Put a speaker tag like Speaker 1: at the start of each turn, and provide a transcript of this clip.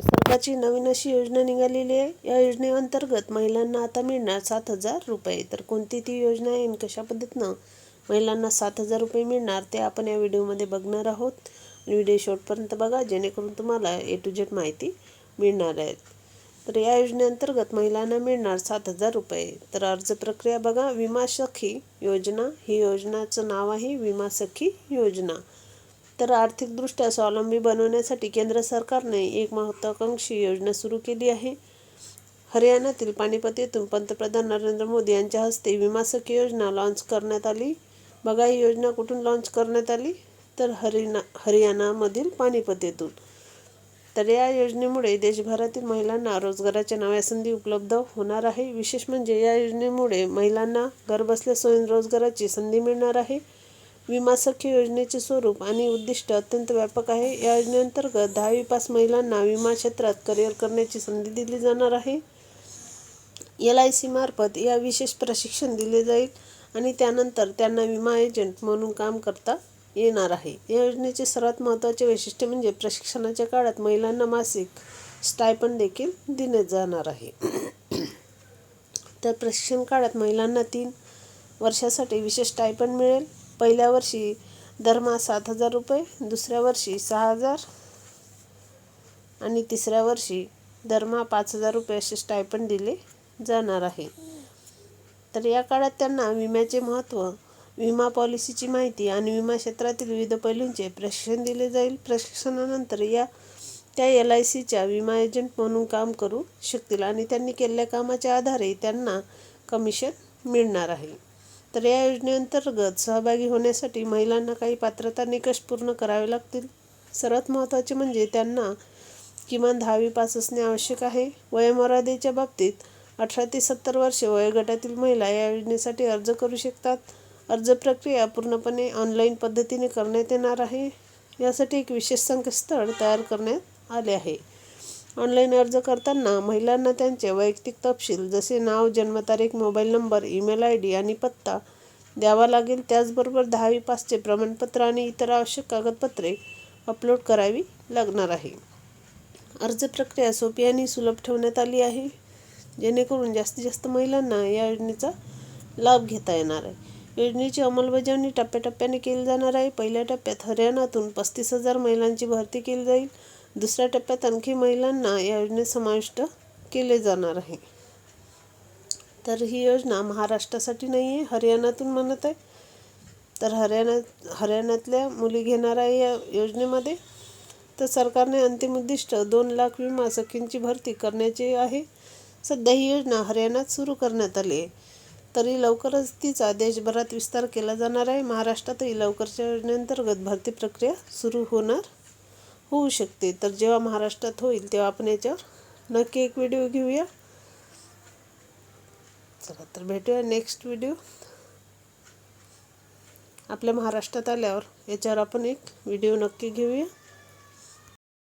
Speaker 1: तर सरकारची नवीन अशी योजना निघालेली आहे. या योजनेअंतर्गत महिलांना आता मिळणार सात हजार रुपये. तर कोणती ती योजना आहे आणि कशा पद्धतीनं महिलांना सात हजार रुपये मिळणार ते आपण या व्हिडिओमध्ये बघणार आहोत. व्हिडिओ शेवटपर्यंत बघा जेणेकरून तुम्हाला ए टू जेड माहिती मिळणार आहे. तर या योजनेअंतर्गत महिलांना मिळणार सात हजार रुपये. तर अर्ज प्रक्रिया बघा. विमा सखी योजना. ही योजनाचं नाव आहे विमा सखी योजना. तर आर्थिकदृष्ट्या स्वावलंबी बनवण्यासाठी केंद्र सरकारने एक महत्त्वाकांक्षी योजना सुरू केली आहे. हरियाणातील पानिपत येथून पंतप्रधान नरेंद्र मोदी यांच्या हस्ते विमासकी योजना लॉन्च करण्यात आली. बघा ही योजना कुठून लॉन्च करण्यात आली? तर हरिना हरियाणामधील पानिपत येथून. तर या योजनेमुळे देशभरातील महिलांना रोजगाराच्या नव्या संधी उपलब्ध होणार आहे. विशेष म्हणजे या योजनेमुळे महिलांना घरबसल्या स्वयंरोजगाराची संधी मिळणार आहे. विमा सखी योजनेचे स्वरूप आणि उद्दिष्ट अत्यंत व्यापक आहे. या योजनेअंतर्गत दहावी पास महिलांना विमा क्षेत्रात करिअर करण्याची संधी दिली जाणार आहे. एल आय सी मार्फत या विशेष प्रशिक्षण दिले जाईल आणि त्यानंतर त्यांना विमा एजंट म्हणून काम करता येणार आहे. या योजनेचे सर्वात महत्त्वाचे वैशिष्ट्य म्हणजे प्रशिक्षणाच्या काळात महिलांना मासिक स्टायपन देखील दिले जाणार आहे. तर प्रशिक्षण काळात महिलांना तीन वर्षासाठी विशेष स्टायपन मिळेल. पहिल्या वर्षी दरमहा सात हजार रुपये दुसऱ्या वर्षी सहा हजार आणि तिसऱ्या वर्षी दरमहा पाच हजार रुपये असे स्टायपण दिले जाणार आहे. तर या काळात त्यांना विम्याचे महत्त्व विमा पॉलिसीची माहिती आणि विमा क्षेत्रातील विविध पैलूंचे प्रशिक्षण दिले जाईल. प्रशिक्षणानंतर या त्या एल आय सीच्या विमा एजंट म्हणून काम करू शकतील आणि त्यांनी केलेल्या कामाच्या आधारे त्यांना कमिशन मिळणार आहे. तर या योजनेअंतर्गत सहभागी होण्यासाठी महिलांना काही पात्रता निकष पूर्ण करावे लागतील. सर्वात महत्त्वाचे म्हणजे त्यांना किमान दहावी पास असणे आवश्यक आहे. वयोमर्यादेच्या बाबतीत अठरा ते सत्तर वर्षे वयोगटातील महिला या योजनेसाठी अर्ज करू शकतात. अर्ज प्रक्रिया पूर्णपणे ऑनलाईन पद्धतीने करण्यात येणार आहे. यासाठी एक विशेष संकेतस्थळ तयार करण्यात आले आहे. ऑनलाईन अर्ज करताना महिलांना त्यांचे वैयक्तिक तपशील जसे नाव जन्मतारीख mobile number email I D आणि पत्ता द्यावा लागेल. त्याचबरोबर दहावी पासचे प्रमाणपत्र आणि इतर आवश्यक कागदपत्रे अपलोड करावी लागणार आहे. अर्ज प्रक्रिया सोपी आणि सुलभ ठेवण्यात आली आहे. जेणेकरून जास्तीत जास्त महिलांना या योजनेचा लाभ घेता येणार आहे. योजनेची अंमलबजावणी टप्प्याटप्प्याने केली जाणार आहे. पहिल्या टप्प्यात हरियाणातून पस्तीस हजार महिलांची भरती केली जाईल. दुसऱ्या टप्प्यात आणखी महिलांना या योजनेत समाविष्ट केले जाणार आहे. तर ही योजना महाराष्ट्रासाठी नाही आहे हरियाणातून म्हणत आहे. तर हरियाणा हरियाणातल्या मुली घेणार आहे या योजनेमध्ये तर सरकारने अंतिम उद्दिष्ट दोन लाख विमा सखींची भरती करण्याचे आहे. सध्या ही योजना हरियाणात सुरू करण्यात आली आहे. तरी लवकरच तिचा देशभरात विस्तार केला जाणार आहे. महाराष्ट्रातही लवकरच्या योजनेअंतर्गत भरती प्रक्रिया सुरू होणार होऊ शकते. तर जेव्हा महाराष्ट्रात होईल तेव्हा आपण याच्यावर नक्की एक व्हिडिओ घेऊया. चला तर भेटूया नेक्स्ट व्हिडिओ आपल्या महाराष्ट्रात आल्यावर याच्यावर आपण एक व्हिडिओ नक्की घेऊया.